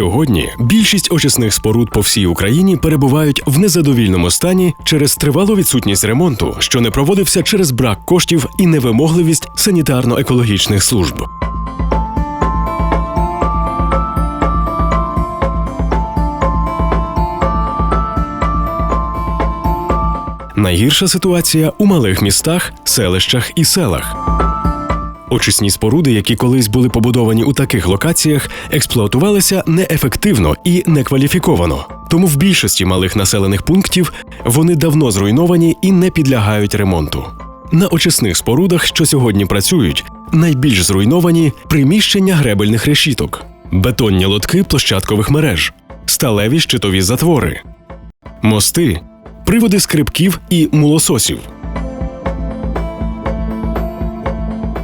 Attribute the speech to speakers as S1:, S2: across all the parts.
S1: Сьогодні більшість очисних споруд по всій Україні перебувають в незадовільному стані через тривалу відсутність ремонту, що не проводився через брак коштів і невимогливість санітарно-екологічних служб. Найгірша ситуація у малих містах, селищах і селах. Очисні споруди, які колись були побудовані у таких локаціях, експлуатувалися неефективно і некваліфіковано. Тому в більшості малих населених пунктів вони давно зруйновані і не підлягають ремонту. На очисних спорудах, що сьогодні працюють, найбільш зруйновані приміщення гребельних решіток, бетонні лотки площадкових мереж, сталеві щитові затвори, мости, приводи скрипків і мулососів.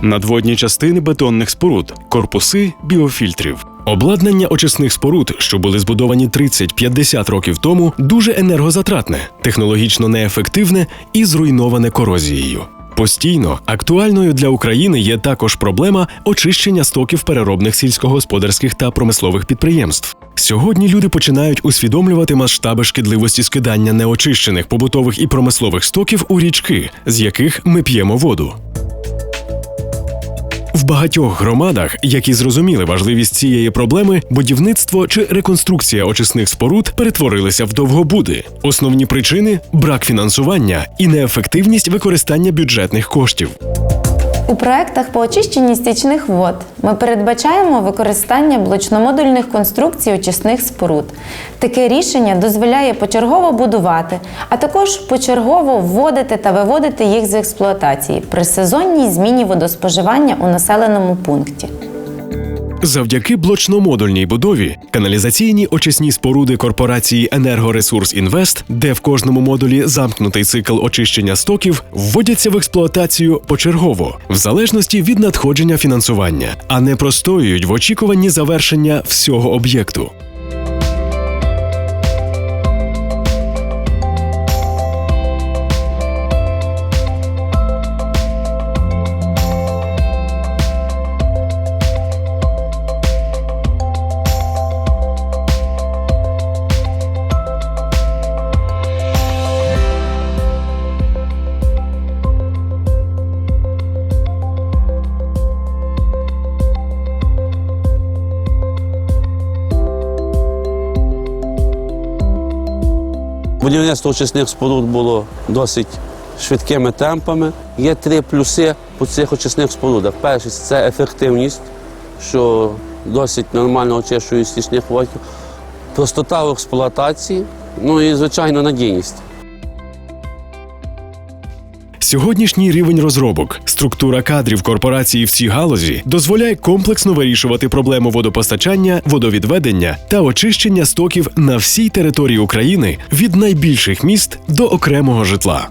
S1: Надводні частини бетонних споруд, корпуси біофільтрів. Обладнання очисних споруд, що були збудовані 30-50 років тому, дуже енергозатратне, технологічно неефективне і зруйноване корозією. Постійно актуальною для України є також проблема очищення стоків переробних сільськогосподарських та промислових підприємств. Сьогодні люди починають усвідомлювати масштаби шкідливості скидання неочищених побутових і промислових стоків у річки, з яких ми п'ємо воду. В багатьох громадах, які зрозуміли важливість цієї проблеми, будівництво чи реконструкція очисних споруд перетворилися в довгобуди. Основні причини брак фінансування і неефективність використання бюджетних коштів.
S2: У проектах по очищенні стічних вод ми передбачаємо використання блочномодульних конструкцій очисних споруд. Таке рішення дозволяє почергово будувати, а також почергово вводити та виводити їх з експлуатації при сезонній зміні водоспоживання у населеному пункті.
S1: Завдяки блочно-модульній будові каналізаційні очисні споруди корпорації Енергоресурс Інвест, де в кожному модулі замкнутий цикл очищення стоків, вводяться в експлуатацію почергово, в залежності від надходження фінансування, а не простоюють в очікуванні завершення всього об'єкту.
S3: Будівництво очисних споруд було досить швидкими темпами. Є три плюси по цих очисних спорудах. Перший це ефективність, що досить нормально очищує стічних водів, простота в експлуатації, ну і, звичайно, надійність.
S1: Сьогоднішній рівень розробок, структура кадрів корпорації в цій галузі дозволяє комплексно вирішувати проблему водопостачання, водовідведення та очищення стоків на всій території України від найбільших міст до окремого житла.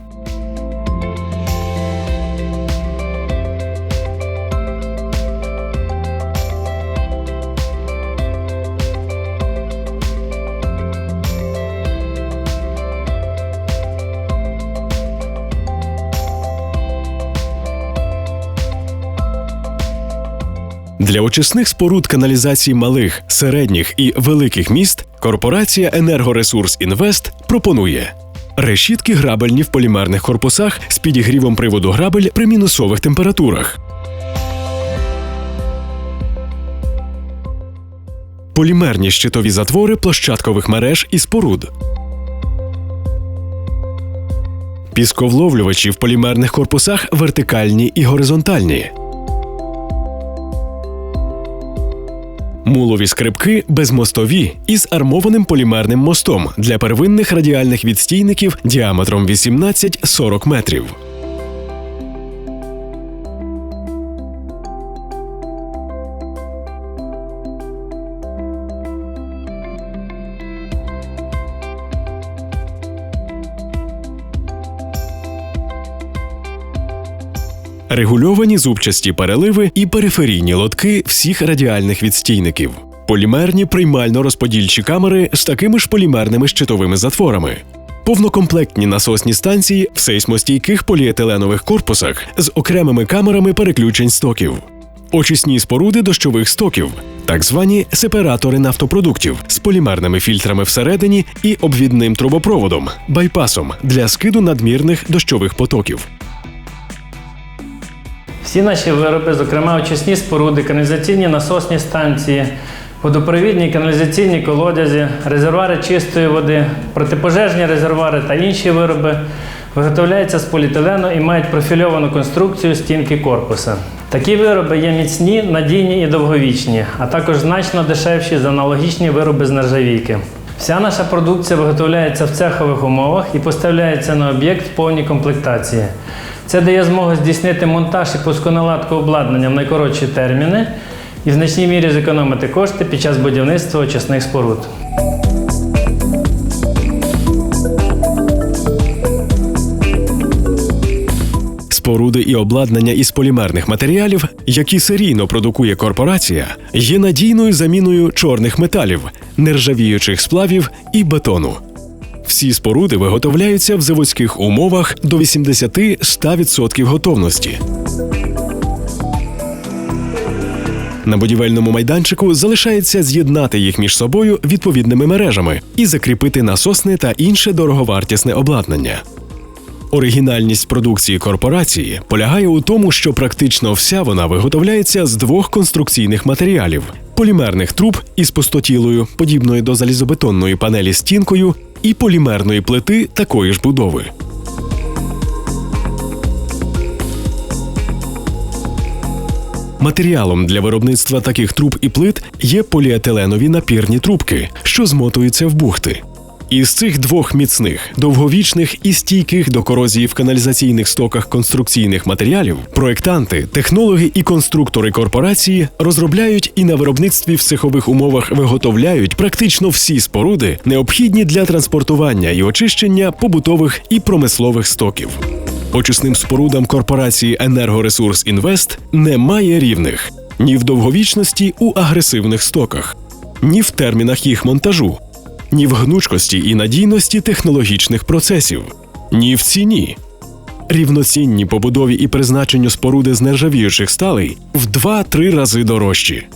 S1: Для очисних споруд каналізації малих, середніх і великих міст корпорація Енергоресурс Інвест пропонує решітки грабельні в полімерних корпусах з підігрівом приводу грабель при мінусових температурах. Полімерні щитові затвори площадкових мереж і споруд. Пісковловлювачі в полімерних корпусах вертикальні і горизонтальні. Мулові скрипки безмостові із армованим полімерним мостом для первинних радіальних відстійників діаметром 18-40 метрів. Регульовані зубчасті переливи і периферійні лотки всіх радіальних відстійників. Полімерні приймально-розподільчі камери з такими ж полімерними щитовими затворами. Повнокомплектні насосні станції в сейсмостійких поліетиленових корпусах з окремими камерами переключень стоків. очисні споруди дощових стоків, так звані сепаратори нафтопродуктів з полімерними фільтрами всередині і обвідним трубопроводом, байпасом для скиду надмірних дощових потоків.
S4: Всі наші вироби, зокрема очисні споруди, каналізаційні насосні станції, водопровідні каналізаційні колодязі, резервуари чистої води, протипожежні резервуари та інші вироби виготовляються з поліетилену і мають профільовану конструкцію стінки корпуса. Такі вироби є міцні, надійні і довговічні, а також значно дешевші за аналогічні вироби з нержавійки. Вся наша продукція виготовляється в цехових умовах і поставляється на об'єкт в повній комплектації. Це дає змогу здійснити монтаж і пусконаладку обладнання в найкоротші терміни і в значній мірі зекономити кошти під час будівництва очисних споруд.
S1: Споруди і обладнання із полімерних матеріалів, які серійно продукує корпорація, є надійною заміною чорних металів, нержавіючих сплавів і бетону. Всі споруди виготовляються в заводських умовах до 80-100% готовності. На будівельному майданчику залишається з'єднати їх між собою відповідними мережами і закріпити насосне та інше дороговартісне обладнання. Оригінальність продукції корпорації полягає у тому, що практично вся вона виготовляється з двох конструкційних матеріалів: полімерних труб із пустотілою, подібною до залізобетонної панелі стінкою, і полімерної плити такої ж будови. Матеріалом для виробництва таких труб і плит є поліетиленові напірні трубки, що змотуються в бухти. Із цих двох міцних, довговічних і стійких до корозії в каналізаційних стоках конструкційних матеріалів проектанти, технологи і конструктори корпорації розробляють і на виробництві в цехових умовах виготовляють практично всі споруди, необхідні для транспортування і очищення побутових і промислових стоків. Очисним спорудам корпорації Енергоресурс Інвест немає рівних ні в довговічності у агресивних стоках, ні в термінах їх монтажу, ні в гнучкості і надійності технологічних процесів, ні в ціні. Рівноцінні побудові і призначенню споруди з нержавіючих сталей в 2-3 рази дорожчі.